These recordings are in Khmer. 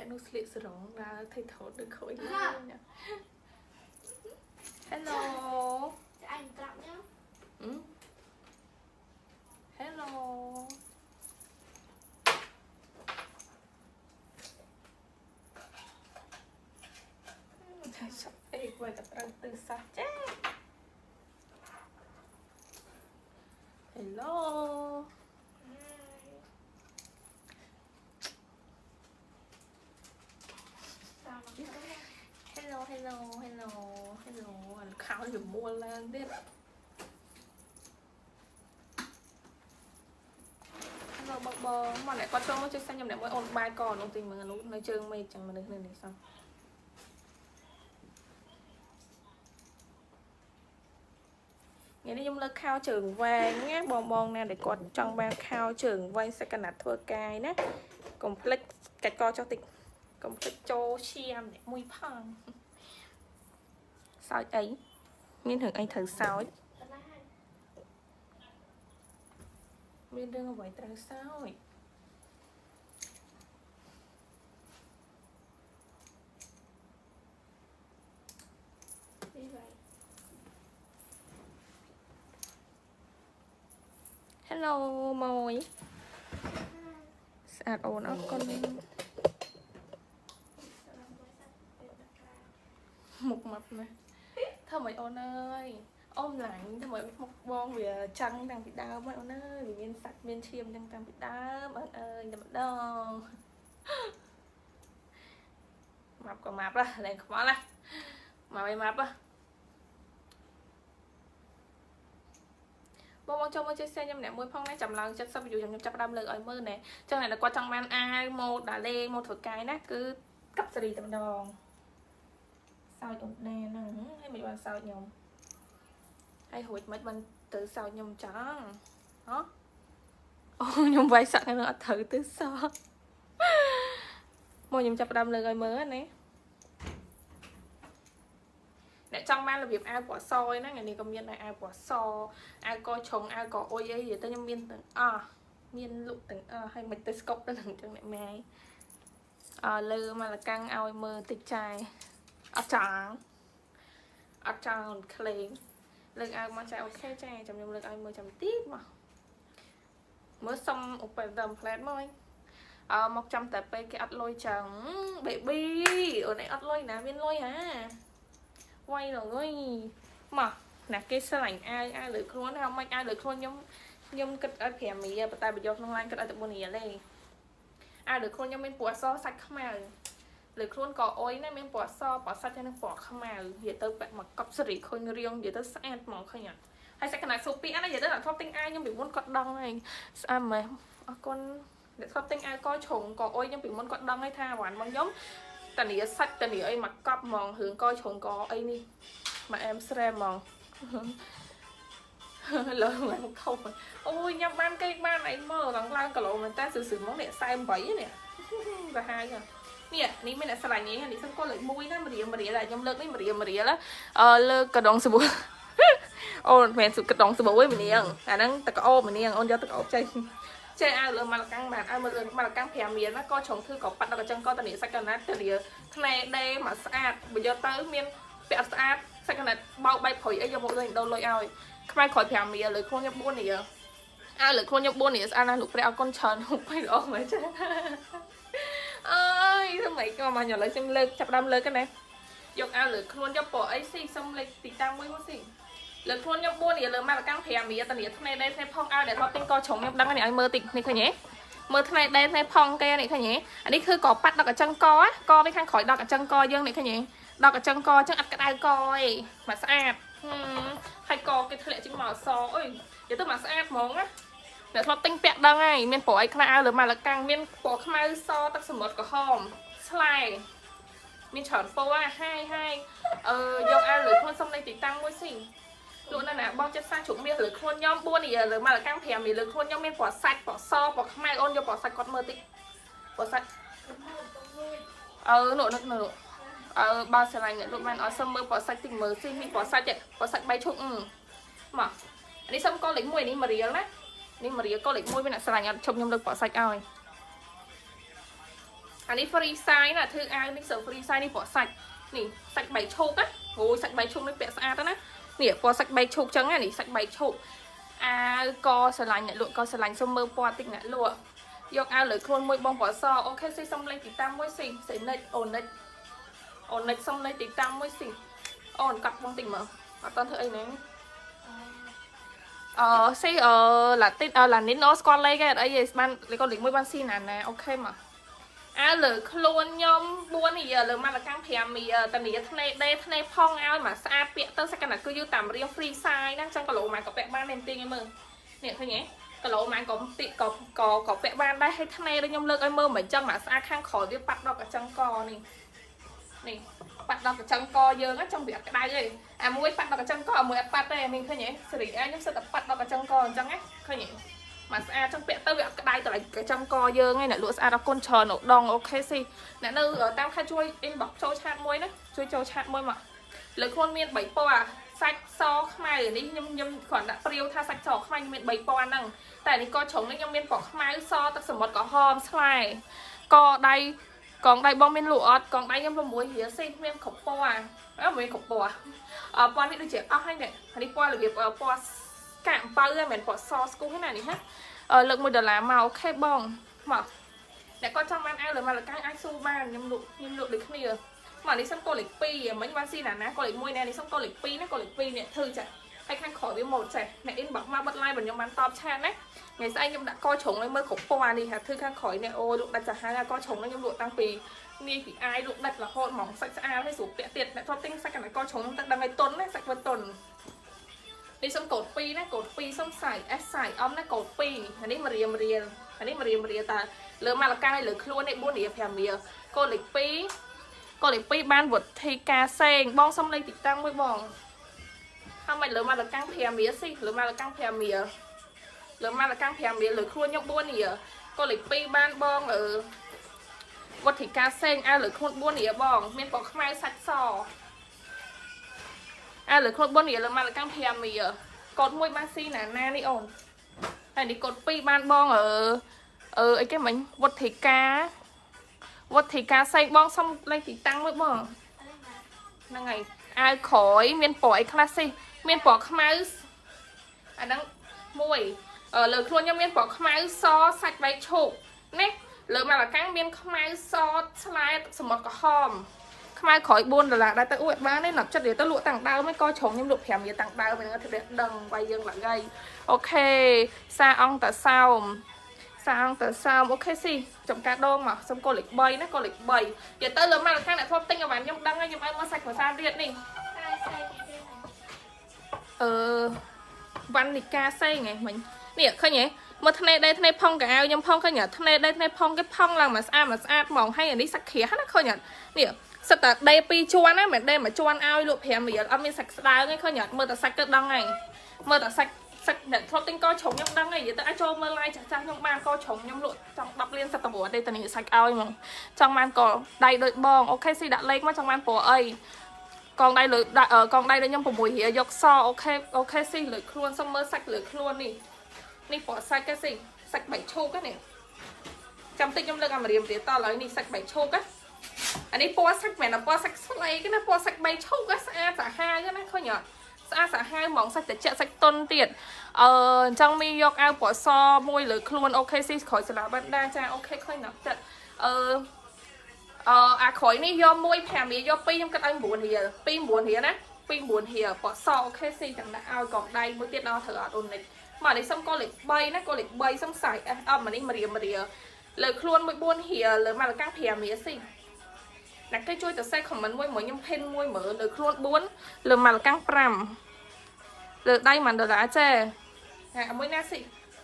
បែនោះស្លៀកសរងដើរថៃថោតដូចខូចណា Hello ចាអញក្រាប់ញ៉ាំ ừ? Hello Trời sắp đi quay tập răng từ xa chết Hello តាមមកទៅ Hello hello hello hello Anh khao thì mua lên đi Hello bơ bơ Mà lại con trông nó chơi xanh nhầm lại mỗi ôn bài còn ôn tình mà nó nói chơi mê chẳng mà được nên này xong ថ្ងៃនេះខ្ញុំលើកខោជើងវែងណាបងបងណាដែលគាត់ចង់បានខោជើងវែងសក្កណាត់ធ្វើកា យណាកុំភ្លេចកាច់កចុះតិចកុំភ្លេចចូលឈាម អ្នកមួយផងសោចអីមានរឿងអីត្រូវសោចប៉ុណ្ណាហើយមានរឿងអ្វីត្រូវសោចនេះហើយ Hello មួយស្អាតអូនអរគុណសរងមួយសាច់ពេលមកក្រៅមុខម៉ាប់ណាធ្វើម៉េចអូនអើយអូនឡាញ់ធ្វើម៉េចមុខបងវាចឹងតាំងពីដើមហើយអូនអើយវាមានសាច់មានឈាមចឹងតាំងពីដើមអូនអើយតែម្ដងម៉ាប់ក៏ម៉ាប់ដែរលែងខ្វល់ណាម៉ាប់ឲ្យម៉ាប់ហ៎បងបងចូលមកជួយ share ខ្ញុំម្នាក់មួយផងណាចាំឡើង70 view ខ្ញុំចាប់ផ្ដើមលើកឲ្យមើលណែចឹងតែគាត់ចង់បានអាវម៉ូតដាលេម៉ូតធ្វើកាយណាគឺកាប់សេរីតែម្ដង សោចអូនដែរហ្នឹងហើយមិនបានសោចខ្ញុំហើយរួចមិនបានទៅសោចខ្ញុំចឹងហ៎អូខ្ញុំវាយសក់ហ្នឹងអត់ត្រូវទៅសោចមកខ្ញុំចាប់ផ្ដើមលើកឲ្យមើលណាអ្នកចង់បានរបៀបអាវពណ៌សឯណាថ្ងៃនេះក៏មានដែរអាវពណ៌សអាវកឆុងអាវកអុយអីនិយាយទៅខ្ញុំមានទាំងអស់មានលុកទាំងអស់ហើយមិនទៅស្កប់ទៅនឹងចឹងអ្នកម៉ែអើលើមកលកាំងឲ្យមើលតិចចាយ អត់ចង់អត់ចង់អូនក្លេងលើកឲ្យមកចាអូខេចាចាំខ្ញុំលើកឲ្យមើលចាំទីមកមើលសុំឧបត្ថម្ភផ្លែតមកអើមកចាំតែពេលគេអត់លុយចឹង baby អូនឯងអត់លុយណាមានលុយហាវាយរងុយមកណាគេស្រឡាញ់អាវអាវលើខ្លួនហើយមិនអាវលើខ្លួនខ្ញុំខ្ញុំគិតឲ្យ5រៀលប៉ុន្តែបើយកក្នុងឡានគិតឲ្យតែ4រៀលទេអាវលើខ្លួនខ្ញុំមានពណ៌សសាច់ខ្មៅ លើខ្លួនក៏អុយណាមានពណ៌សពណ៌សាច់ហើយនឹងពណ៌ខ្មៅនិយាយទៅពាក់មកកប់សេរីឃើញរៀងនិយាយទៅស្អាតហ្មងឃើញអត់ហើយសក្កណាសូពីអានិយាយទៅអ្នកធ្លាប់ទិញអាវខ្ញុំពីមុនគាត់ដឹងហើយស្អាតមែនអរគុណអ្នកធ្លាប់ទិញអាវកជ្រុងកអុយខ្ញុំពីមុនគាត់ដឹងហើយថាវ៉ាន់របស់ខ្ញុំតានីសាច់តានីអីមកកប់ហ្មងរឿងកជ្រុងកអីនេះមកអែមស្រែហ្មងលើមកខុសអូយញ៉ាំបានគេបានអីមើលឡើងឡើងគីឡូមែនតើស្ឺៗមកនេះ48នេះទៅហើយហ៎ នេះនេះមានអ្នកស្រឡាញ់នេះនេះសឹងគាត់លើក1ណាមរៀមរៀលតែខ្ញុំលើកនេះមរៀមរៀលអឺលើកកដងសាប៊ូអូនមិនសុកដងសាប៊ូឯងម្នាងអាហ្នឹងតកអូម្នាងអូនយកតកអូចេញចេះឲ្យលើមកលកាំងបានឲ្យមកលើមកលកាំង5រៀលណាក៏ឆុងធ្វើក៏ប៉ាត់ដល់កញ្ចឹងក៏តានីសាច់កណាត់តានីថ្នេដេមកស្អាតបើយកទៅមានពាក់ស្អាតសាច់កណាត់បោកបែកព្រុយអីយកមកលេងដូរលុយឲ្យខ្មែរក្រោយ5រៀលលើខ្លួនខ្ញុំ4រៀលអើលើខ្លួនខ្ញុំ4រៀលស្អាតណាស់លោកព្រះអរគុណច្រើនបែរល្អមែនចា អើយធ្វើម៉េចក៏មកញ៉ាំឥឡូវខ្ញុំលើកចាប់ផ្ដើមលើកណាយកអាវលើខ្លួនយកពណ៌អីស៊ីសុំលេខទីតាំងមួយមកស៊ីលើខ្លួនខ្ញុំ4នេះលើមកលកាំង5រៀលតានេះថ្នេដេថ្នេផងអាវដែលគាត់ទិញកជ្រុងខ្ញុំដឹងនេះឲ្យមើលតិចនេះឃើញទេមើលថ្នេដេថ្នេផងគេនេះឃើញទេអានេះគឺកប៉ាត់ដល់កញ្ចឹងកកវាខាងក្រោយដល់កញ្ចឹងកយើងនេះឃើញទេដល់កញ្ចឹងកអញ្ចឹងអត់ក្តៅកអីមកស្អាតហឹមហើយកគេធ្លាក់ចេញមកអសអុយនិយាយទៅមកស្អាតហ្មងណា អ្នកធ្លាប់ទិញពាក់ដឹងហើយមានពណ៌អីខ្លះអាវលើម៉ាលកាំងមានពណ៌ខ្មៅសទឹកសមុទ្រក្រហមស្លែមានច្រើនពណ៌ហើយហើយអឺយកអាវលើខ្លួនសុំលេខទីតាំងមួយស៊ីលក់នៅណាបងចិត្តសាជ្រុកមាសលើខ្លួនខ្ញុំ4នេះលើម៉ាលកាំង5នេះលើខ្លួនខ្ញុំមានពណ៌សាច់ពណ៌សពណ៌ខ្មៅអូនយកពណ៌សាច់គាត់មើលតិចពណ៌សាច់អឺនោះនោះនោះអឺបើស្រឡាញ់អ្នកលក់បានអត់សុំមើលពណ៌សាច់តិចមើលស៊ីមានពណ៌សាច់ទេពណ៌សាច់3ឈុកមកនេះសុំកលេខ1នេះមួយរៀលណា នេះមរៀកលេខ1មានអ្នកស្រឡាញ់អត់ជប់ខ្ញុំលើកបកសាច់ឲ្យអអានេះ free size ណាធ្វើអាវនេះសើ free size នេះពណ៌សាច់នេះសាច់បៃឈូកណាអូយសាច់បៃឈូកនេះពាក់ស្អាតណានេះពណ៌សាច់បៃឈូកចឹងណានេះសាច់បៃឈូកអាវកស្រឡាញ់អ្នកលក់កស្រឡាញ់សុំមើលពណ៌តិចអ្នកលក់យកអាវលើខ្លួនមួយបងពណ៌សអូខេស៊ីសុំលេខទីតាំមួយស៊ីសេនិចអូនិចអូនិចសុំលេខទីតាំមួយស៊ីអូនកាត់បងតិចមើលអត់តន់ធ្វើអីហ្នឹង អឺស៊ីអឺឡាទីនអឺឡានីណូស្គាល់លេខឯអីឯងបានលេខកូនលេខ1បានស៊ីណាណាអូខេមកអើលើខ្លួនខ្ញុំ4នេះលើមកលកាំង5មីតានីធ្នេដេធ្នេផងឲ្យមកស្អាតពាក់ទៅសក្កណាគឺយូតាមរៀង free size ណាចឹងគីឡូម៉ាក៏ពាក់បានមែនទីឯមើលនេះឃើញទេគីឡូម៉ាក៏ទីក៏ក៏ក៏ពាក់បានដែរឲ្យធ្នេដូចខ្ញុំលើកឲ្យមើលមិនចឹងមកស្អាតខាងក្រោយវាប៉ាត់ដល់កញ្ចឹងកនេះនេះ ប៉ាត់ដល់កញ្ចឹងកយើងណាចឹងវាអត់ក្តៅទេអាមួយប៉ាត់ដល់កញ្ចឹងកអាមួយអត់ប៉ាត់ទេមានឃើញទេសេរីអាខ្ញុំសិតតែប៉ាត់ដល់កញ្ចឹងកអញ្ចឹងណាឃើញទេមកស្អាតចឹងពាក់ទៅវាអត់ក្តៅទៅកញ្ចឹងកយើងឯងអ្នកលក់ស្អាតអរគុណច្រើននៅដងអូខេស៊ីអ្នកនៅតាមខេត្តជួយ inbox ចូលឆាតមួយណាជួយចូលឆាតមួយមកលើខ្លួនមាន3ពណ៌សាច់សខ្មៅនេះខ្ញុំខ្ញុំគ្រាន់ដាក់ព្រាវថាសាច់សខ្មៅខ្ញុំមាន3ពណ៌ហ្នឹងតែនេះកជ្រុងនេះខ្ញុំមានពណ៌ខ្មៅសទឹកសមុទ្រក្រហមស្លែកដៃ កងដៃបងមានលក់អត់កងដៃខ្ញុំ6រៀលស៊ីមានគ្រប់ពណ៌អឺមានគ្រប់ពណ៌អឺពណ៌នេះដូចជាអស់ហើយនេះនេះពណ៌របៀបពណ៌កាក់អំពៅហ្នឹងមិនមែនពណ៌សស្គូហ្នឹងណានេះណាអឺលើក1ដុល្លារមកអូខេបងមកអ្នកគាត់ចង់បានអាវលើមកលកាំងអាចស៊ូបានខ្ញុំលក់ខ្ញុំលក់ដូចគ្នាមកនេះសុំកូនលេខ2មិញបានស៊ីណាណាកូនលេខ1ណែនេះសុំកូនលេខ2ណាកូនលេខ2នេះធ្វើចា ហើយខាងក្រោយវាមកចេះអ្នក inbox មកបិទ line របស់ខ្ញុំបានតបឆាតណាថ្ងៃស្អែកខ្ញុំដាក់កជ្រុងឲ្យមើលគ្រប់ពណ៌នេះហាធ្វើខាងក្រោយនេះអូលក់ដាច់សាហាវកជ្រុងនេះខ្ញុំលក់តាំងពីនាយពីអាយលក់ដាច់រហូតហ្មងសាច់ស្អាតហើយស្រួលពាក់ទៀតអ្នកធ្លាប់ទិញសាច់កណ្ដាលកជ្រុងទឹកដឹងឲ្យតុនណាសាច់វាតុននេះសុំកូដ2ណាកូដ2សុំសាយ S សាយអំណាកូដ2អានេះមករៀមរៀលអានេះមករៀមរៀលតាលើមកលកាយលើខ្លួននេះ4រៀល5រៀលកូដលេខ2កូដលេខ2បានវុធីការសេងបងសុំលេខទីតាំងមួយបង ហើយមិនលើមកលកាំង5រៀលស៊ីលើមកលកាំង5រៀលលើមកលកាំង5រៀលលើខ្លួនខ្ញុំ4រៀលកូដលេខ2បានបងអឺវុធីការសេងឲ្យលើខ្លួន4រៀលបង មានពណ៌ខ្មៅសាច់សអាលើខ្លួន4រៀលលើមកលកាំង5រៀលកូដ1បានស៊ីណាណានេះអូនហើយនេះកូដ2បានបងអឺអឺអីគេមិញវុធីការវុធីការសេងបងសុំលេខទីតាំងមួយបងអីមកហ្នឹងហើយអាវក្រោយមានពណ៌អីខ្លះសិ មានពណ៌ខ្មៅអាហ្នឹងមួយអឺលើខ្លួនខ្ញុំមានពណ៌ខ្មៅសសាច់បែកឈូកណាលើមកលកាំងមានខ្មៅសស្លែទឹកសមុទ្រក្រហមខ្មៅក្រោយ4ដុល្លារដែរទៅអួតបានទេណាប់ចិត្តវាទៅលក់តាំងដើមឯងក៏ច្រងខ្ញុំលក់5រៀលតាំងដើមហ្នឹងទៅវាដឹងវាយយើងឡើងហើយអូខេសាអង្គតសោមសាអង្គតសោមអូខេស៊ីចំការដងមកសុំកូនលេខ3ណាកូនលេខ3និយាយទៅលើមកលកាំងអ្នកធ្លាប់ទិញអីវ៉ាន់ខ្ញុំដឹងហើយខ្ញុំឲ្យមកសាច់ភាសាទៀតនេះតែស្អីគេទេ អឺវ៉ាន់នីកាសេងហ៎មិញនេះឃើញហ៎មើលថ្នេដេថ្នេផុងកៅអៅខ្ញុំផុងឃើញហ៎ថ្នេដេថ្នេផុងគេផុងឡើងមកស្អាតមកស្អាតហ្មងហើយអានេះសាច់ក្រាស់ណាឃើញហ៎នេះសិតតែដេ2ជាន់ណាមិនដេមួយជាន់ឲ្យលក់5រៀលអត់មានសាច់ស្ដើងទេឃើញហ៎មើលតែសាច់ទៅដឹងហើយមើលតែសាច់សាច់អ្នកធ្លាប់ទិញកជ្រុងខ្ញុំដឹងហើយនិយាយទៅអាចចូលមើល live ចាស់ចាស់ខ្ញុំបានកជ្រុងខ្ញុំលក់ចង់10លានសិតតវដេតានេះសាច់ឲ្យហ្មងចង់បានកដៃដូចបងអូខេស៊ីដាក់លេខមកចង់បានព្រោះអី កងដៃលើដាក់អឺកងដៃដូចខ្ញុំ6រៀលយកសអូខេអូខេស៊ីលើខ្លួនសុំមើលសាច់លើខ្លួននេះនេះពណ៌សាច់គេស៊ីសាច់បៃឈូកហ្នឹងចាំតិចខ្ញុំលើកអាមរៀមទៀតតឥឡូវនេះសាច់បៃឈូកណាអានេះពណ៌សាច់មិនមែនពណ៌សាច់ស្លេកណាពណ៌សាច់បៃឈូកស្អាតសាហាវណាឃើញអត់ស្អាតសាហាវហ្មងសាច់ត្រជាក់សាច់តុនទៀតអឺអញ្ចឹងមីយកអាវពណ៌សមួយលើខ្លួនអូខេស៊ីក្រោយសាឡាបានដែរចាអូខេឃើញណាស់ចិត្តអឺ អឺអាក្រោយនេះយក1 5រៀលយក2ខ្ញុំគិតឲ្យ9រៀល2 9រៀលណា2 9រៀលពណ៌សអូខេស៊ីចាំដាក់ឲ្យកងដៃមួយទៀតដល់ត្រូវអត់អូននេះមកនេះសុំកូនលេខ3ណាកូនលេខ3សុំសាយអះអត់មកនេះមួយរៀលមួយរៀលលើខ្លួនមួយ4រៀលលើមកលកាំង5រៀលស៊ីអ្នកគេជួយទៅសេខមមិនមួយមួយខ្ញុំភិនមួយមើលលើខ្លួន4លើមកលកាំង5លើដៃ1ដុល្លារចេះអាមួយណាស៊ី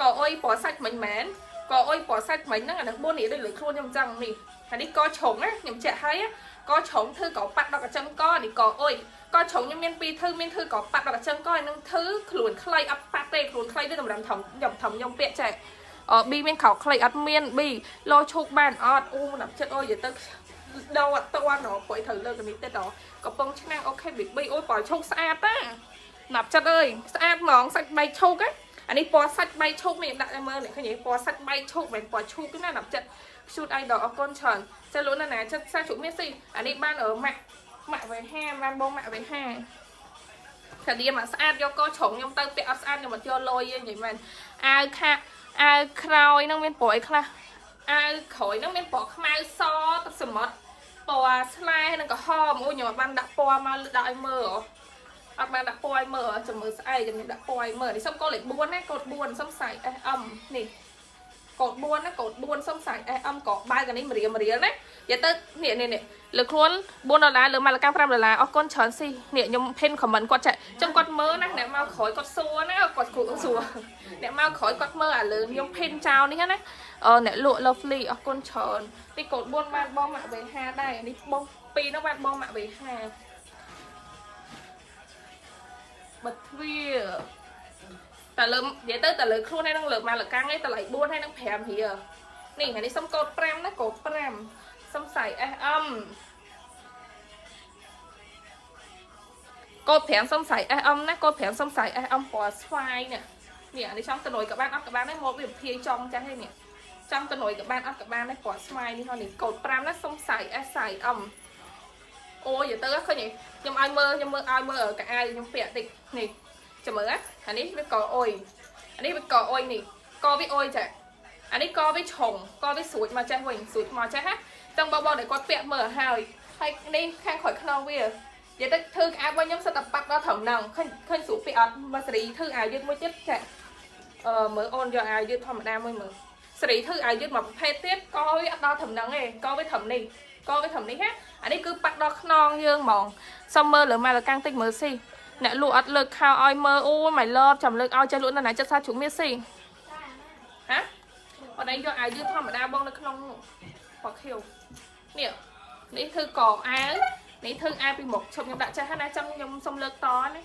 ក៏អុយពណ៌សាច់មិនមែនក៏អុយពណ៌សាច់មិនហ្នឹងអានឹង4រៀលដូចលើខ្លួនខ្ញុំចឹងនេះ អានេះកឆុងណាខ្ញុំចាក់ហើយណាកឆុងធ្វើកប៉ាត់ដល់កញ្ចឹងកនេះកអុយកឆុងខ្ញុំមានពីរធ្វើមានធ្វើកប៉ាត់ដល់កញ្ចឹងកហើយនឹងធ្វើខ្លួនខ្លីអត់ប៉ាត់ទេខ្លួនខ្លីទៅតម្រាំធំខ្ញុំធំខ្ញុំពាក់ចែអប៊ីមានខោខ្លីអត់មានប៊ីលោឈូកបានអត់អូណាប់ចិត្តអូយទៅដោអត់តន់ហ៎ព្រោះត្រូវលើកនេះទៀតហ៎កំប៉ុងឆ្នាំងអូខេប៊ីប៊ីអូយបើឈូកស្អាតតាណាប់ចិត្តអើយស្អាតហ្មងសាច់បែកឈូកណា អានេះពណ៌សាច់បៃឈូកនេះដាក់ឲ្យមើលនេះឃើញទេពណ៌សាច់បៃឈូកមិនពណ៌ឈូកទេណាដល់ចិត្ត shoot idol អរគុណច្រើនចាលោកណាណាចិត្តសាជុំមានស៊ីអានេះបានអឺម៉ាក់ម៉ាក់វេហាបានបងម៉ាក់វេហាកាឌៀមកស្អាតយកកច្រងខ្ញុំទៅពាក់អត់ស្អាតខ្ញុំអត់យកលុយទេនិយាយមែនអាវខាអាវក្រោយហ្នឹងមានពណ៌អីខ្លះអាវក្រោយហ្នឹងមានពណ៌ខ្មៅសទឹកសមុទ្រពណ៌ស្លែនិងក្រហមអូខ្ញុំអត់បានដាក់ពណ៌មកដាក់ឲ្យមើលហ៎ អត់បានដាក់ពណ៌ឲ្យមើលចាំមើលស្អែកខ្ញុំដាក់ពណ៌ឲ្យមើលនេះសុំកូនលេខ4ណាកូន4សុំសាយ SM នេះកូដ4ណាកូដ4សុំសាយ SM ក៏បើកអានេះមរៀលមរៀលណានិយាយទៅនេះនេះនេះលើខ្លួន4ដុល្លារលើម៉ាឡកា5ដុល្លារអរគុណច្រើនស៊ីនេះខ្ញុំភិនខមមិនគាត់ចាចឹងគាត់មើលណាអ្នកមកក្រោយគាត់សួរណាគាត់គ្រូសួរអ្នកមកក្រោយគាត់មើលអាលើខ្ញុំភិនចោលនេះណាអឺអ្នកលក់ lovely អរគុណច្រើននេះកូដ4បានបងម៉ាក់វេហាដែរនេះបង2នោះបានបងម៉ាក់វេហា បិទទ្វារតែលើនិយាយទៅតែលើខ្លួនហើយនឹងលើមកលកាំងឯងតម្លៃ4ហើយនឹង5រៀលនេះថ្ងៃនេះសុំកូដ5ណាកូដ5សុំសាយ SM កូដ5សុំសាយ SM ណាកូដ5សុំសាយ SM ពណ៌ស្វាយនេះនេះអានេះចំតនុយក៏បានអត់ក៏បានដែរមកវាវិភាចង់ចាស់ហ្នឹងនេះចំតនុយក៏បានអត់ក៏បានដែរពណ៌ស្វាយនេះហ្នឹងនេះកូដ5ណាសុំសាយ S សាយ M អូយទៅឃើញទេខ្ញុំឲ្យមើលខ្ញុំមើលឲ្យមើលកៅអៅខ្ញុំពាក់តិចនេះចាំមើលណាអានេះវាកអុយអានេះវាកអុយនេះកវាអុយចាអានេះកវាឆុងកវាស្រួចមកចេះវិញស្រួចមកចេះណាចឹងបងបងដែលគាត់ពាក់មើលហើយហើយនេះខាងក្រោយខ្នងវានិយាយទៅធ្វើកៅអៅរបស់ខ្ញុំសិតតែប៉ាក់ដល់ត្រឹមហ្នឹងឃើញឃើញស្រួលពាក់អត់មកសេរីធ្វើអាវយឺតមួយទៀតចាអឺមើលអូនយកអាវយឺតធម្មតាមួយមើលសេរីធ្វើអាវយឺតមកប្រភេទទៀតកវាអត់ដល់ត្រឹមហ្នឹងទេកវាត្រឹមនេះ កវាត្រឹមនេះណាអានេះគឺប៉ាក់ដល់ខ្នងយើងហ្មងសុំមើលលើម៉ាលកាំងតិចមើលស៊ីអ្នកលក់អត់លើកខោឲ្យមើលអូយម៉ៃឡតចាំលើកឲ្យចេះលក់នៅណាចិត្តសាជុំមានស៊ីចាណាហ៎អត់ឯងយកអាវយឺតធម្មតាបងនៅក្នុងពណ៌ខៀវនេះនេះគឺកអាវនេះធ្វើអាវពីមុខឈប់ខ្ញុំដាក់ចេះហើយណាចាំខ្ញុំសុំលើកតណា